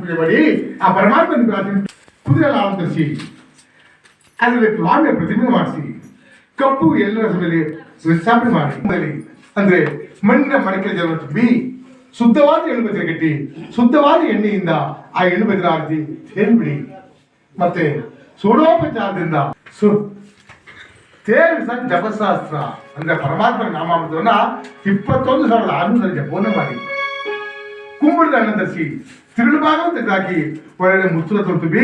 ಪೂಜೆ ಮಾಡಿ ಆ ಪರಮಾತ್ಮನ ಪ್ರಾರ್ಥನೆ ಕುದುರೆ ಎಲ್ಲ ಅಲಂಕರಿಸಿ, ಅದರಲ್ಲಿ ಸ್ವಾಮಿಯ ಪ್ರತಿಮೆ ಮಾಡಿಸಿ, ಕಪ್ಪು ಎಲ್ಲರ ಮೇಲೆ ಸ್ಥಾಪನೆ ಮಾಡಿ. ಅಂದ್ರೆ ಮಣ್ಣಿನ ಮಡಕೆ ಜನ ಬಿ ಶುದ್ಧವಾದ ಎಣ್ಣೆ ಕಟ್ಟಿ, ಶುದ್ಧವಾದ ಎಣ್ಣೆಯಿಂದ ಆ ಎಣ್ಣೆ ಆಗ್ತಿ ಆರತಿ ಸೇರಿಬಿಡಿ ಮತ್ತೆ ಸೋಡೋಪಚಾರದಿಂದ ಸು ತೇರಿಸ ಜಪಶಾಸ್ತ್ರ ಅಂದ್ರೆ ಪರಮಾತ್ಮನ ನಾಮಾಮೃತವನ್ನ ಇಪ್ಪತ್ತೊಂದು ಸಾವಿರದ ಆರುನೂರ ಜಪವನ್ನು ಮಾಡಿ. ಕುಂಬಳದ ಅನ್ನ ತರಿಸಿ ತಿರುಳು ಭಾಗವನ್ನು ತೆಗೆದಾಕಿ ಒಳ್ಳೆ ಮುಚ್ಚಲ ತುಂಬಿ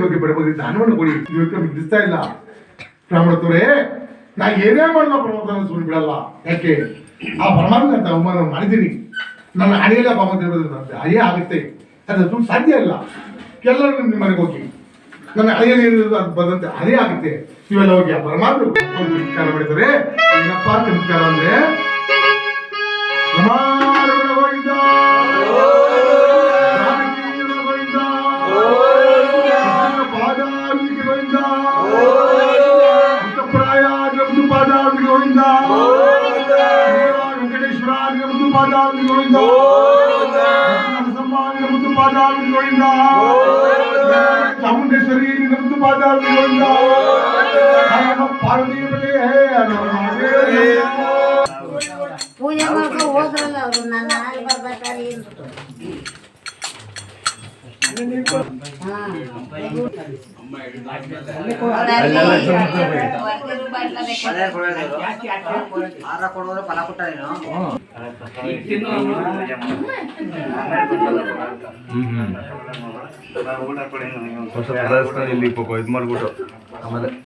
ಹೋಗಿ ಬಡಬದಿ ದಾನವನ್ನು ಕೊಡಿ. ಇವತ್ತು ಬಿಡಿಸ್ತಾ ಇಲ್ಲ. ಬ್ರಾಹ್ಮಣತವರೇ ನಾ ಏನೇ ಮಾಡಲ್ಲ ಪರಮಾತ್ಮ ಸುಳ್ಳು ಬಿಡಲ್ಲ. ಯಾಕೆ? ಆ ಪರಮಾತ್ಮ ಅಂತ ಅವಮಾನ ಮಾಡಿದ್ದೀನಿ. ನನ್ನ ಹಣೆಯಲ್ಲ ಭಗವಂತ ಹರಿಯೇ ಆಗುತ್ತೆ. ಅದು ಸುಳ್ಳು ಸಾಧ್ಯ ಇಲ್ಲ. ಎಲ್ಲರೂ ನಿಮ್ಮ ಮನೆಗೆ ಹೋಗಿ. ನನ್ನ ಹಳೆಯಲ್ಲಿ ಏನಿರೋದು ಅದು ಬಂದಂತೆ ಅದೇ ಆಗುತ್ತೆ. ಇವೆಲ್ಲ ಹೋಗಿ ಆ ಪರಮಾತ್ಮ ನಮಸ್ಕಾರ ಮಾಡಿದರೆ ಏನಪ್ಪ ನಮಸ್ಕಾರ ಅಂದ್ರೆ ನಮ್ದು ಪಾದಾಭಿಗೆ ಗೋವಿಂದ ನರಸಮ್ಮ ನಮ್ದು ಪಾದಾಭಿಗೆ ಗೋವಿಂದ ಚಾಮುಂಡೇಶ್ವರಿ ನಮ್ದು ಪಾದಾಭಿಗೆ ಗೋವಿಂದ ಪಾರ್ವತಿ ಬಲೆ ಹೇ ಪೂಜೆ ಮಾಡ್ಕೊ ಹೋದ್ರಲ್ಲ ಅವರು ನನ್ನ ಹಾಲು ಬರ್ಬೇಕಾದ್ರೆ ಏನು ಆರ ಕೊಡೋರು ಫಲ ಕೊಟ್ಟ ನೀನು ಹೊಸ ಪದಾರ್ಥ ಇಲ್ಲಿ ಇದು ಮಾಡ್ಬಿಟ್ಟು. ಆಮೇಲೆ